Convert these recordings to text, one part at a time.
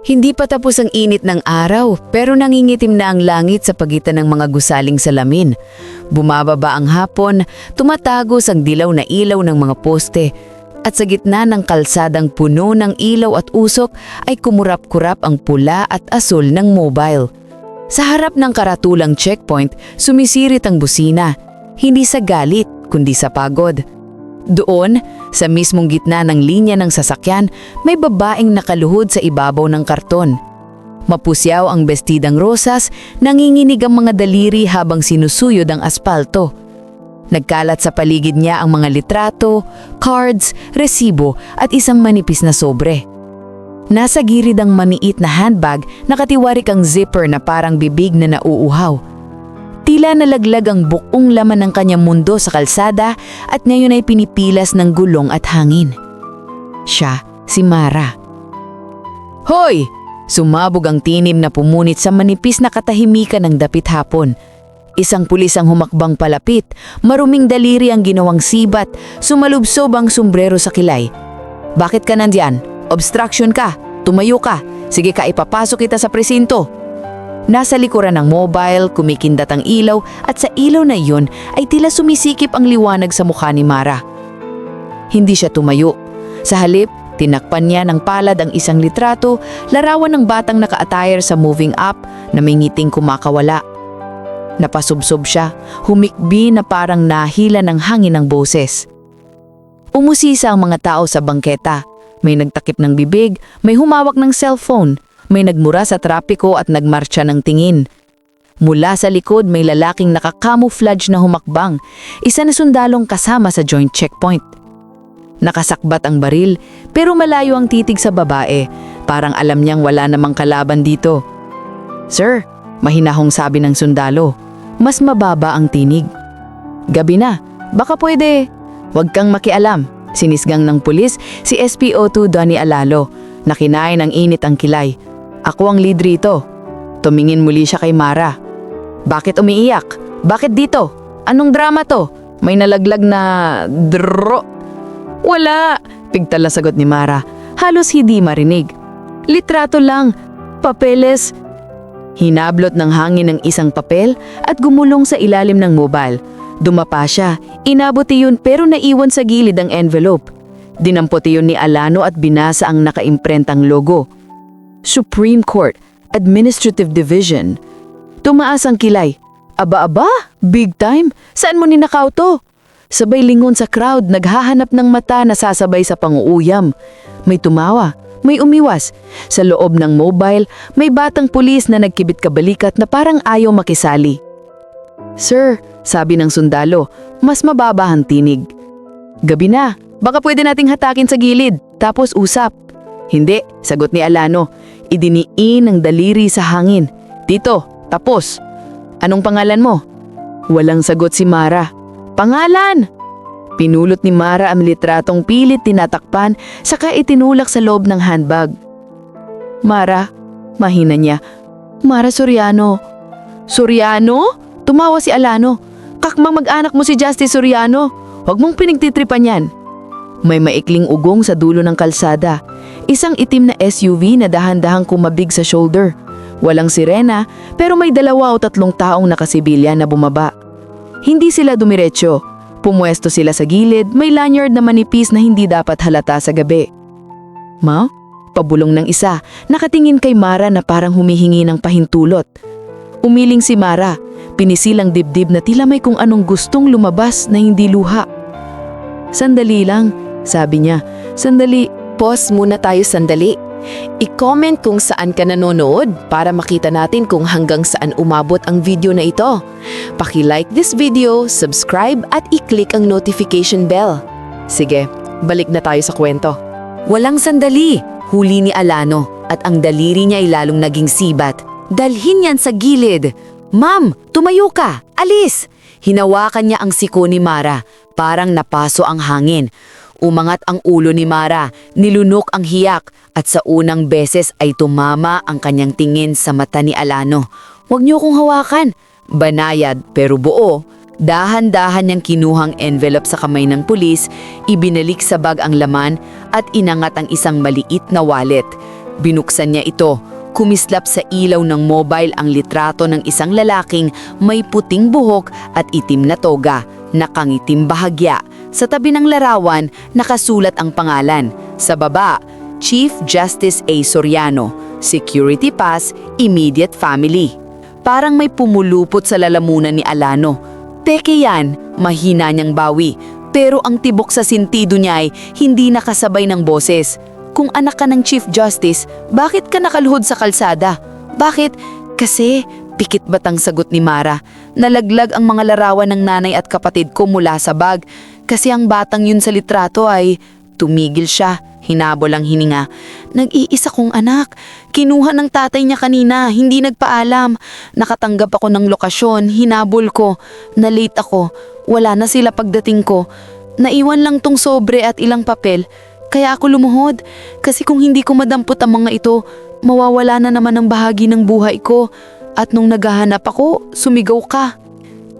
Hindi pa tapos ang init ng araw pero nangingitim na ang langit sa pagitan ng mga gusaling salamin. Bumababa ang hapon, tumatagos ang dilaw na ilaw ng mga poste at sa gitna ng kalsadang puno ng ilaw at usok ay kumurap-kurap ang pula at asul ng mobile. Sa harap ng karatulang checkpoint, sumisirit ang busina, hindi sa galit kundi sa pagod. Doon, sa mismong gitna ng linya ng sasakyan, may babaeng nakaluhod sa ibabaw ng karton. Mapusyaw ang bestidang rosas, nanginginig ang mga daliri habang sinusuyod ang aspalto. Nagkalat sa paligid niya ang mga litrato, cards, resibo at isang manipis na sobre. Nasa gilid ang maniit na handbag, nakatiwarik ang zipper na parang bibig na nauuhaw. Tila nalaglag ang buong laman ng kanyang mundo sa kalsada at ngayon ay pinipilas ng gulong at hangin. Siya, si Mara. Hoy! Sumabog ang tinim na pumunit sa manipis na katahimikan ng dapit hapon. Isang pulis ang humakbang palapit, maruming daliri ang ginawang sibat, sumalubsob ang sombrero sa kilay. Bakit ka nandyan? Obstruction ka? Tumayo ka? Sige ka ipapasok kita sa presinto. Nasa likuran ng mobile, kumikindat ang ilaw at sa ilaw na iyon ay tila sumisikip ang liwanag sa mukha ni Mara. Hindi siya tumayo. Sa halip, tinakpan niya ng palad ang isang litrato, larawan ng batang naka-attire sa moving up na may ngiting kumakawala. Napasubsob siya, humikbi na parang nahila ng hangin ng boses. Umusisa ang mga tao sa bangketa. May nagtakip ng bibig, may humawak ng cellphone, may nagmura sa trapiko at nagmarcha ng tingin. Mula sa likod may lalaking nakakamuflage na humakbang, isa na sundalong kasama sa joint checkpoint. Nakasakbat ang baril pero malayo ang titig sa babae, parang alam niyang wala namang kalaban dito. Sir, mahinahong sabi ng sundalo, mas mababa ang tinig. Gabi na, baka pwede. Huwag kang makialam, sinisgang ng pulis si SPO2 Donnie Alalo, na kinain ng init ang kilay. Ako ang lead rito. Tumingin muli siya kay Mara. Bakit umiiyak? Bakit dito? Anong drama to? May nalaglag na dro... Wala! Pigtala sagot ni Mara. Halos hindi marinig. Litrato lang. Papeles. Hinablot ng hangin ng isang papel at gumulong sa ilalim ng mobile. Dumapa siya. Inabuti yun pero naiwan sa gilid ang envelope. Dinamputi yun ni Alano at binasa ang nakaimprentang logo. Supreme Court, Administrative Division. Tumaas ang kilay. Aba-aba, big time. Saan mo ninakaw to? Sabay lingon sa crowd, naghahanap ng mata na sasabay sa panguuyam. May tumawa, may umiwas. Sa loob ng mobile, may batang pulis na nagkibit kabalikat na parang ayaw makisali. Sir, sabi ng sundalo, mas mababa ang tinig. Gabi na, baka pwede nating hatakin sa gilid, tapos usap. Hindi, sagot ni Alano. Idiniin ng daliri sa hangin. Dito, tapos. Anong pangalan mo? Walang sagot si Mara. Pangalan! Pinulot ni Mara ang litratong pilit tinatakpan saka itinulak sa loob ng handbag. Mara, mahina niya. Mara Soriano. Soriano? Tumawa si Alano. Kakmang mag-anak mo si Justice Soriano. Huwag mong pinagtitripan yan. May maikling ugong sa dulo ng kalsada. Isang itim na SUV na dahan-dahang kumabig sa shoulder. Walang sirena pero may dalawa o tatlong taong nakasibilyan na bumaba. Hindi sila dumiretso. Pumuesto sila sa gilid, may lanyard na manipis na hindi dapat halata sa gabi. Ma? Pabulong ng isa, nakatingin kay Mara na parang humihingi ng pahintulot. Umiling si Mara, pinisilang dibdib na tila may kung anong gustong lumabas na hindi luha. Sandali lang, sabi niya. Sandali, Pause muna tayo sandali. I-comment kung saan ka nanonood para makita natin kung hanggang saan umabot ang video na ito. Paki-like this video, subscribe at i-click ang notification bell. Sige, balik na tayo sa kwento. Walang sandali, huli ni Alano at ang daliri niya ay lalong naging sibat. Dalhin yan sa gilid. Ma'am, tumayo ka! Alis! Hinawakan niya ang siko ni Mara, parang napaso ang hangin. Umangat ang ulo ni Mara, nilunok ang hiyak at sa unang beses ay tumama ang kanyang tingin sa mata ni Alano. Huwag niyo kong hawakan. Banayad pero buo. Dahan-dahan niyang kinuhang envelope sa kamay ng pulis, ibinalik sa bag ang laman at inangat ang isang maliit na wallet. Binuksan niya ito. Kumislap sa ilaw ng mobile ang litrato ng isang lalaking may puting buhok at itim na toga, nakangitim bahagya. Sa tabi ng larawan, nakasulat ang pangalan. Sa baba, Chief Justice A. Soriano, Security Pass, Immediate Family. Parang may pumulupot sa lalamunan ni Alano. Teke yan, mahina niyang bawi. Pero ang tibok sa sintido niya ay hindi nakasabay ng boses. Kung anak ka ng Chief Justice, bakit ka nakaluhod sa kalsada? Bakit? Kasi, pikit batang sagot ni Mara. Nalaglag ang mga larawan ng nanay at kapatid ko mula sa bag. Kasi ang batang yun sa litrato ay tumigil siya. Hinabol ang hininga. Nag-iisa kong anak. Kinuha ng tatay niya kanina, hindi nagpaalam. Nakatanggap ako ng lokasyon, hinabol ko. Nalate ako. Wala na sila pagdating ko. Naiwan lang tong sobre at ilang papel. Kaya ako lumuhod. Kasi kung hindi ko madampot ang mga ito, mawawala na naman ang bahagi ng buhay ko. At nung naghahanap ako, sumigaw ka.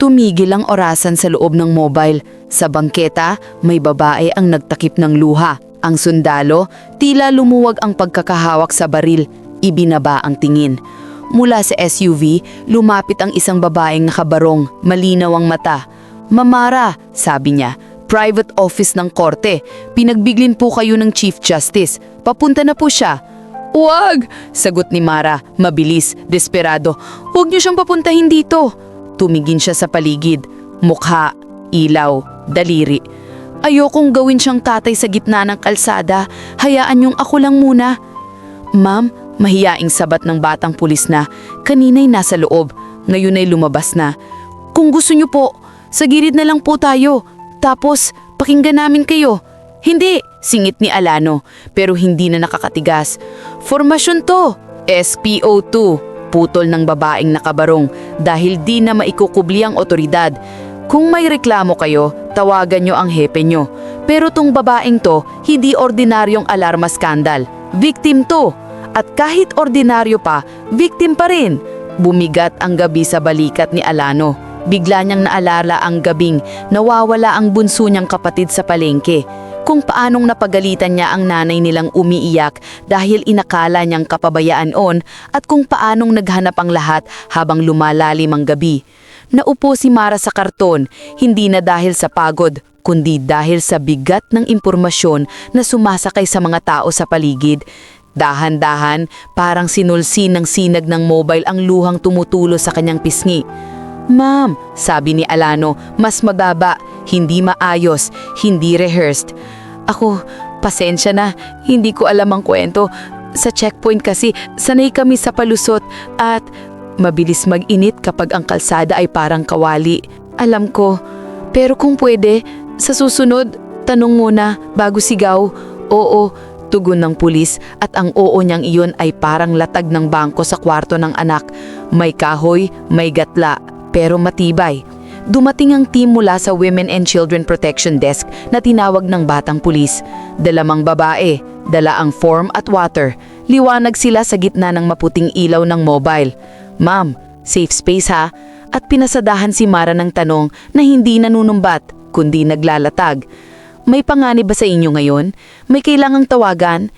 Tumigil ang orasan sa loob ng mobile. Sa bangketa, may babae ang nagtakip ng luha. Ang sundalo, tila lumuwag ang pagkakahawak sa baril. Ibinaba ang tingin. Mula sa SUV, lumapit ang isang babaeng nakabarong, malinaw ang mata. Mamara, sabi niya, private office ng korte. Pinagbiglin po kayo ng Chief Justice. Papunta na po siya. Huwag! Sagot ni Mara, mabilis, desperado. Huwag niyo siyang papuntahin dito. Tumingin siya sa paligid. Mukha, ilaw, daliri. Ayokong gawin siyang tatay sa gitna ng kalsada. Hayaan niyong ako lang muna. Ma'am, mahiyaing sabat ng batang pulis na. Kanina'y nasa loob. Ngayon ay lumabas na. Kung gusto niyo po, sa gilid na lang po tayo. Tapos, pakinggan namin kayo. Hindi, singit ni Alano, pero hindi na nakakatigas. Formasyon to, SPO2, putol ng babaeng nakabarong dahil di na maikukubli ang otoridad. Kung may reklamo kayo, tawagan nyo ang hepe nyo. Pero tong babaeng to, hindi ordinaryong alarma skandal. Victim to. At kahit ordinaryo pa, victim pa rin. Bumigat ang gabi sa balikat ni Alano. Bigla niyang naalala ang gabing nawawala ang bunso niyang kapatid sa palengke. Kung paanong napagalitan niya ang nanay nilang umiiyak dahil inakala niyang kapabayaan on at kung paanong naghanap ang lahat habang lumalalim ang gabi. Naupo si Mara sa karton, hindi na dahil sa pagod, kundi dahil sa bigat ng impormasyon na sumasakay sa mga tao sa paligid. Dahan-dahan, parang sinulsin ng sinag ng mobile ang luhang tumutulo sa kanyang pisngi. Ma'am, sabi ni Alano, mas mababa, hindi maayos, hindi rehearsed. Ako, pasensya na, hindi ko alam ang kwento. Sa checkpoint kasi, sanay kami sa palusot at mabilis mag-init kapag ang kalsada ay parang kawali. Alam ko, pero kung pwede, sa susunod, tanong muna bago sigaw. Oo, tugon ng pulis at ang oo niyang iyon ay parang latag ng bangko sa kwarto ng anak. May kahoy, may gatla, pero matibay. Dumating ang team mula sa Women and Children Protection Desk na tinawag ng batang pulis. Dalamang babae, dala ang form at water. Liwanag sila sa gitna ng maputing ilaw ng mobile. Ma'am, safe space ha? At pinasadahan si Mara ng tanong na hindi nanunumbat, kundi naglalatag. May panganib ba sa inyo ngayon? May kailangang tawagan?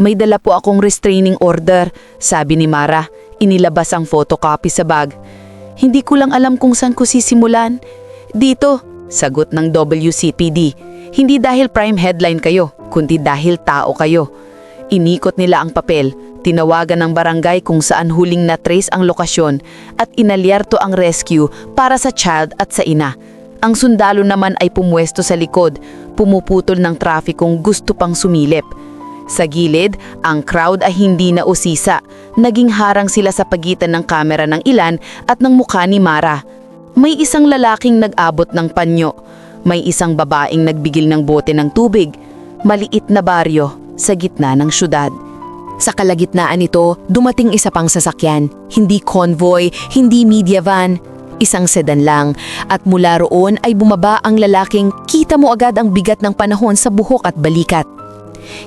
May dala po akong restraining order, sabi ni Mara. Inilabas ang photocopy sa bag. Hindi ko lang alam kung saan ko sisimulan. Dito, sagot ng WCPD. Hindi dahil prime headline kayo, kundi dahil tao kayo. Inikot nila ang papel, tinawagan ng barangay kung saan huling na-trace ang lokasyon at inalyerto ang rescue para sa child at sa ina. Ang sundalo naman ay pumwesto sa likod, pumuputol ng trafikong gusto pang sumilip. Sa gilid, ang crowd ay hindi na usisa. Naging harang sila sa pagitan ng kamera ng ilan at ng mukha ni Mara. May isang lalaking nag-abot ng panyo. May isang babaeng nagbigil ng bote ng tubig. Maliit na baryo sa gitna ng syudad. Sa kalagitnaan nito, dumating isa pang sasakyan. Hindi convoy, hindi media van, isang sedan lang. At mula roon ay bumaba ang lalaking kita mo agad ang bigat ng panahon sa buhok at balikat.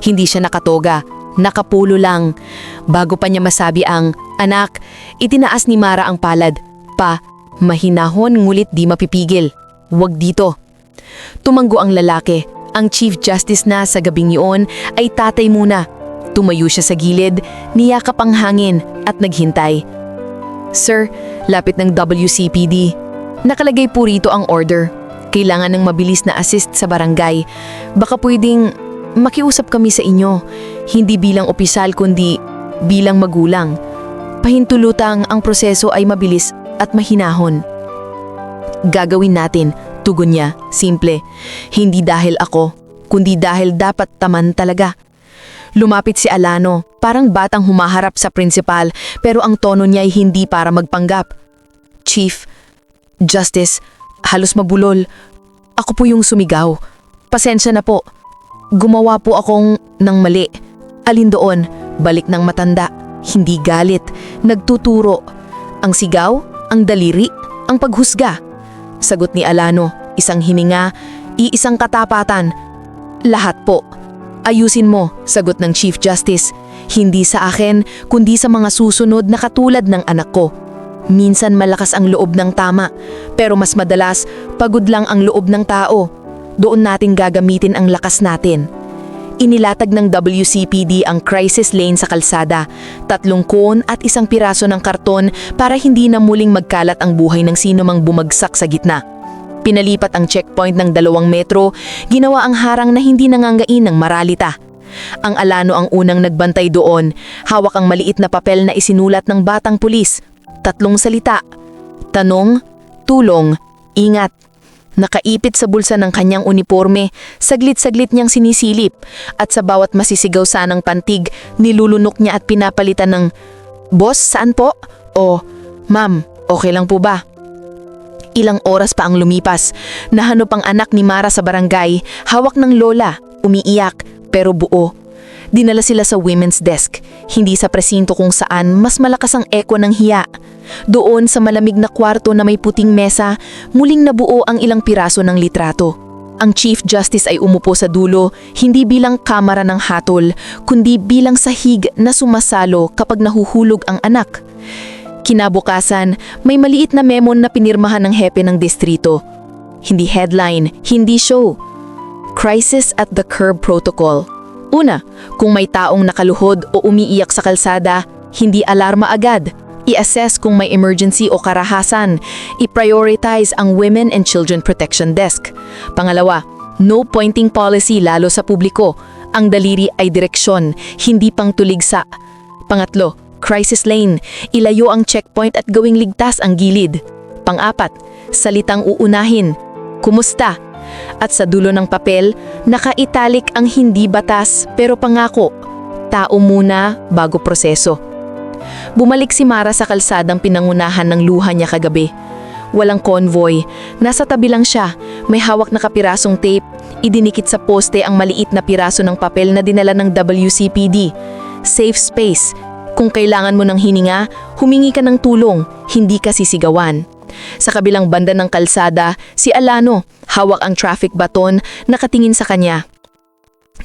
Hindi siya nakatoga, nakapulo lang. Bago pa niya masabi ang, anak, itinaas ni Mara ang palad. Pa, mahinahon ngulit di mapipigil. Huwag dito. Tumanggo ang lalaki. Ang Chief Justice na sa gabing yun ay tatay muna. Tumayo siya sa gilid, niyakap ang hangin at naghintay. Sir, lapit ng WCPD. Nakalagay po rito ang order. Kailangan ng mabilis na assist sa barangay. Baka pwedeng makiusap kami sa inyo. Hindi bilang opisyal kundi bilang magulang. Pahintulutang ang proseso ay mabilis at mahinahon. Gagawin natin, tugon niya, simple. Hindi dahil ako, kundi dahil dapat taman talaga. Lumapit si Alano, parang batang humaharap sa principal pero ang tono niya ay hindi para magpanggap. Chief, Justice, halos mabulol. Ako po yung sumigaw. Pasensya na po. Gumawa po akong ng mali. Alin doon, balik ng matanda. Hindi galit, nagtuturo. Ang sigaw, ang daliri, ang paghusga. Sagot ni Alano, isang hininga, iisang katapatan. Lahat po. Ayusin mo, sagot ng Chief Justice. Hindi sa akin, kundi sa mga susunod na katulad ng anak ko. Minsan malakas ang loob ng tama, pero mas madalas pagod lang ang loob ng tao. Doon natin gagamitin ang lakas natin. Inilatag ng WCPD ang crisis lane sa kalsada, tatlong kon at isang piraso ng karton para hindi na muling magkalat ang buhay ng sino mang bumagsak sa gitna. Pinalipat ang checkpoint ng dalawang metro, ginawa ang harang na hindi nanganggain ng maralita. Ang alano ang unang nagbantay doon, hawak ang maliit na papel na isinulat ng batang pulis. Tatlong salita. Tanong, tulong, ingat. Nakaipit sa bulsa ng kanyang uniforme, saglit-saglit niyang sinisilip at sa bawat masisigaw sanang pantig, nilulunok niya at pinapalitan ng, Boss, saan po? O, Ma'am, okay lang po ba? Ilang oras pa ang lumipas. Nahanap ang anak ni Mara sa barangay, hawak ng lola, umiiyak, pero buo. Dinala sila sa women's desk, hindi sa presinto kung saan mas malakas ang eko ng hiya. Doon sa malamig na kwarto na may puting mesa, muling nabuo ang ilang piraso ng litrato. Ang Chief Justice ay umupo sa dulo, hindi bilang kamara ng hatol, kundi bilang sahig na sumasalo kapag nahuhulog ang anak. Kinabukasan, may maliit na memo na pinirmahan ng hepe ng distrito. Hindi headline, hindi show. Crisis at the Curb Protocol. Una, kung may taong nakaluhod o umiiyak sa kalsada, hindi alarma agad. I-assess kung may emergency o karahasan. I-prioritize ang Women and Children Protection Desk. Pangalawa, no pointing policy lalo sa publiko. Ang daliri ay direksyon, hindi pang tuligsa. Pangatlo, crisis lane. Ilayo ang checkpoint at gawing ligtas ang gilid. Pang-apat, salitang uunahin. Kumusta? At sa dulo ng papel, naka-italic ang hindi batas pero pangako. Tao muna bago proseso. Bumalik si Mara sa kalsadang pinangunahan ng luha niya kagabi. Walang convoy, nasa tabi lang siya, may hawak na kapirasong tape, idinikit sa poste ang maliit na piraso ng papel na dinala ng WCPD. Safe space. Kung kailangan mo ng hininga, humingi ka ng tulong, hindi ka sisigawan. Sa kabilang banda ng kalsada, si Alano, hawak ang traffic baton, nakatingin sa kanya.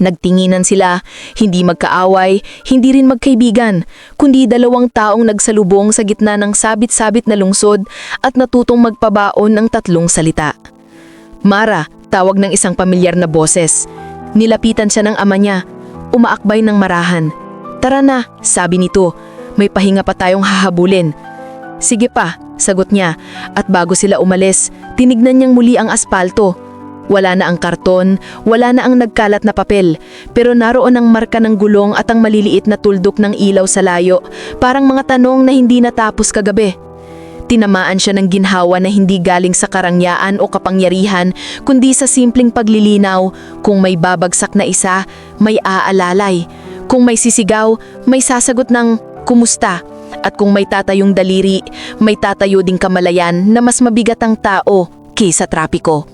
Nagtinginan sila, hindi magkaaway, hindi rin magkaibigan, kundi dalawang taong nagsalubong sa gitna ng sabit-sabit na lungsod at natutong magpabaon ng tatlong salita. Mara, tawag ng isang pamilyar na boses. Nilapitan siya ng ama niya, umaakbay ng marahan. Tara na, sabi nito, may pahinga pa tayong hahabulin. Sige pa, sagot niya, at bago sila umalis, tinignan niyang muli ang aspalto. Wala na ang karton, wala na ang nagkalat na papel, pero naroon ang marka ng gulong at ang maliliit na tuldok ng ilaw sa layo, parang mga tanong na hindi natapos kagabi. Tinamaan siya ng ginhawa na hindi galing sa karangyaan o kapangyarihan, kundi sa simpleng paglilinaw, kung may babagsak na isa, may aalalay. Kung may sisigaw, may sasagot ng, kumusta? At kung may tatayong daliri, may tatayo ding kamalayan na mas mabigat ang tao kaysa trapiko.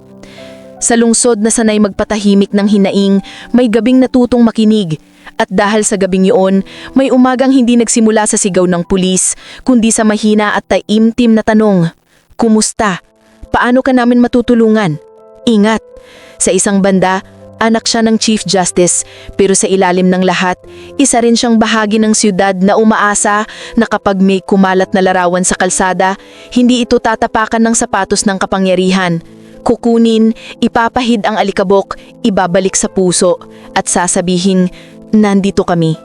Sa lungsod na sanay magpatahimik ng hinaing, may gabing natutong makinig. At dahil sa gabing yun, may umagang hindi nagsimula sa sigaw ng pulis, kundi sa mahina at taimtim na tanong, Kumusta? Paano ka namin matutulungan? Ingat! Sa isang banda, anak siya ng Chief Justice, pero sa ilalim ng lahat, isa rin siyang bahagi ng siyudad na umaasa na kapag may kumalat na larawan sa kalsada, hindi ito tatapakan ng sapatos ng kapangyarihan. Kukunin, ipapahid ang alikabok, ibabalik sa puso, at sasabihin, nandito kami.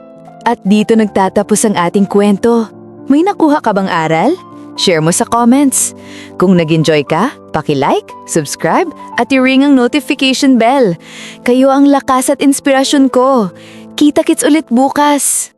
At dito nagtatapos ang ating kwento. May nakuha ka bang aral? Share mo sa comments. Kung nag-enjoy ka, paki-like, subscribe, at i-ring ang notification bell. Kayo ang lakas at inspirasyon ko. Kita-kits ulit bukas!